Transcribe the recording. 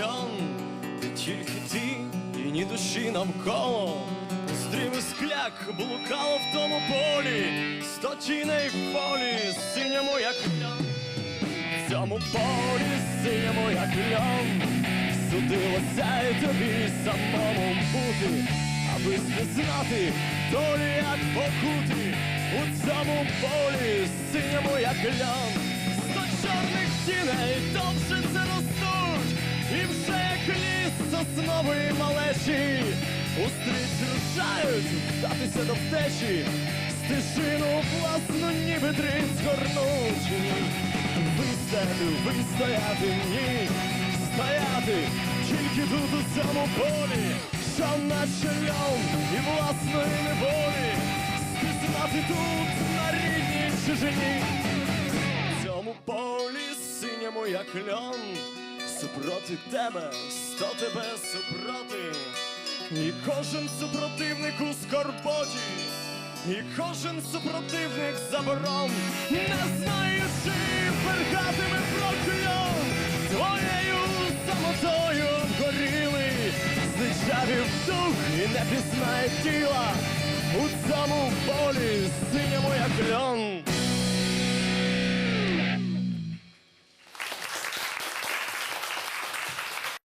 льон, де тільки ти і ні душі навколо. Стріми скляк блукало в тому полі, сто тіней полі, синьому як льон. В цьому полі синьому як льон, судилося й тобі самому бути, аби знати долі як покути. У цьому полі синьому як льон, це ростуть, і вже як ліс соснової малечі, устріч рушають вдатися до втечі, стежину власну ніби дрінь згорнуть. Вистояти, вистояти, ні, стояти, тільки тут у цьому полі, що наче льон і власної неволі, спізнати тут на рідній чужині. Як льон, супроти тебе, сто тебе супроти, і кожен супротивник у скорботі. І кожен супротивник заборон, не знаючи, перхатиме прокльон, твоєю самотою горіли, зничавів дух і не пізнає тіла у цьому полі синьому як льон.